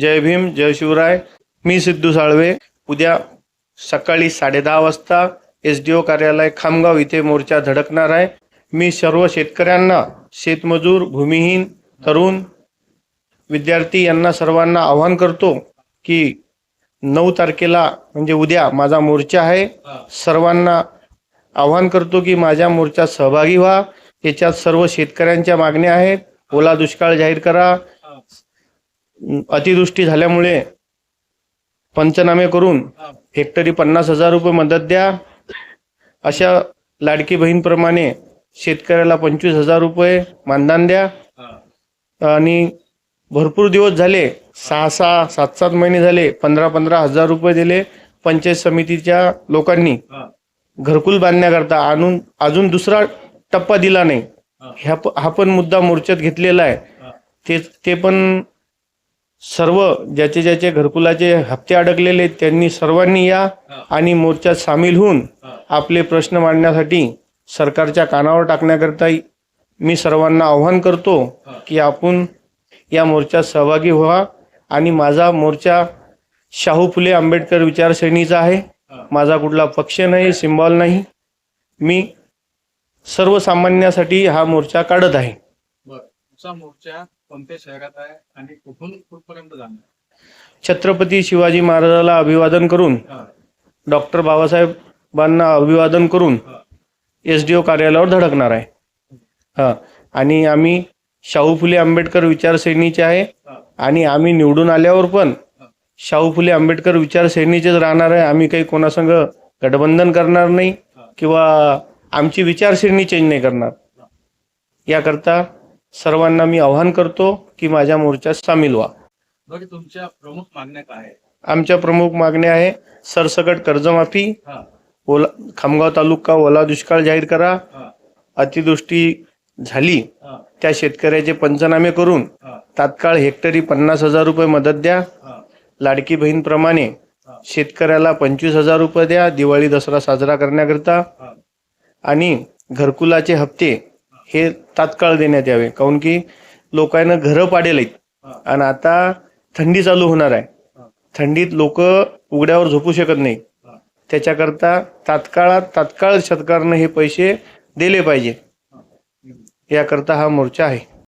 जय भीम जय शिवराय. मी सिद्धू साळवे. उद्या सकाळी साडेदहा वाजता एस डी ओ कार्यालय खामगाव इथे मोर्चा धडकणार आहे. मी सर्व शेतकऱ्यांना शेतमजूर भूमिहीन तरुण विद्यार्थी यांना सर्वांना आवाहन करतो की नऊ तारखेला म्हणजे उद्या माझा मोर्चा आहे. सर्वांना आवाहन करतो की माझ्या मोर्चात सहभागी व्हा. याच्यात सर्व शेतकऱ्यांच्या मागण्या आहेत. ओला दुष्काळ जाहीर करा. अतिवृष्टी झाल्यामुळे पंचनामे करून हेक्टरी पन्नास हजार रुपये मदत द्या. अशा लाडकी बहीणप्रमाणे शेतकऱ्याला पंचवीस हजार रुपये मानधन द्या. आणि भरपूर दिवस झाले सहा सहा सात सात महिने झाले पंधरा पंधरा हजार रुपये दिले पंचायत समितीच्या लोकांनी. घरकुल बांधण्याकरता आणून अजून दुसरा टप्पा दिला नाही. ह्या हा पण मुद्दा मोर्चात घेतलेला आहे. ते ते पण सर्व ज्याचे ज्याचे घरकुलाचे हप्ते अडकलेले त्यांनी सर्वांनी या आणि मोर्चात सामील होऊन आपले प्रश्न मांडण्यासाठी सरकारच्या कानावर टाकण्याकरता मी सर्वांना आव्हान करतो की आपण या मोर्चात सहभागी व्हा. आणि माझा मोर्चा शाहू फुले आंबेडकर विचारसरणीचा आहे. माझा कुठला पक्ष नाही सिम्बॉल नाही. मी सर्वसामान्यासाठी हा मोर्चा काढत आहे. तुमचा मोर्चा कोणत्या शहरात आहे आणि कुठून कुठपर्यंत जाणार छत्रपती शिवाजी महाराजाला अभिवादन करून डॉक्टर बाबासाहेबांना अभिवादन करून एस डी ओ कार्यालयावर धडकणार आहे. हां. आणि आम्ही शाहू फुले आंबेडकर विचारसरणीचे आहे आणि आम्ही निवडून आल्यावर पण शाहू फुले आंबेडकर विचारसरणीचेच राहणार आहे. आम्ही काही कोणासंग गठबंधन करणार नाही किंवा आमची विचारसरणी चेंज नाही करणार. याकरता सर्वांना मी आव्हान करतो की माझ्या मोर्चात सामील व्हा. तुमच्या प्रमुख मागण्या काय आमच्या प्रमुख मागण्या आहे सरसकट कर्जमाफी. हा, ओला खामगाव तालुका ओला दुष्काळ जाहीर करा. हा, अतिवृष्टी झाली हा, त्या शेतकऱ्याचे पंचनामे करून तात्काळ हेक्टरी पन्नास हजार रुपये मदत द्या. हा, लाडकी बहीणप्रमाणे शेतकऱ्याला पंचवीस हजार रुपये द्या. दिवाळी दसरा साजरा करण्याकरता. आणि घरकुलाचे हप्ते हे तात्काळ देण्यात यावे. काऊन की लोकांना घरं पाडेल आहेत आणि आता थंडी चालू होणार आहे. थंडीत लोक उघड्यावर झोपू शकत नाही त्याच्याकरता तात्काळात तात्काळ सरकारनं हे पैसे दिले पाहिजे. याकरता हा मोर्चा आहे.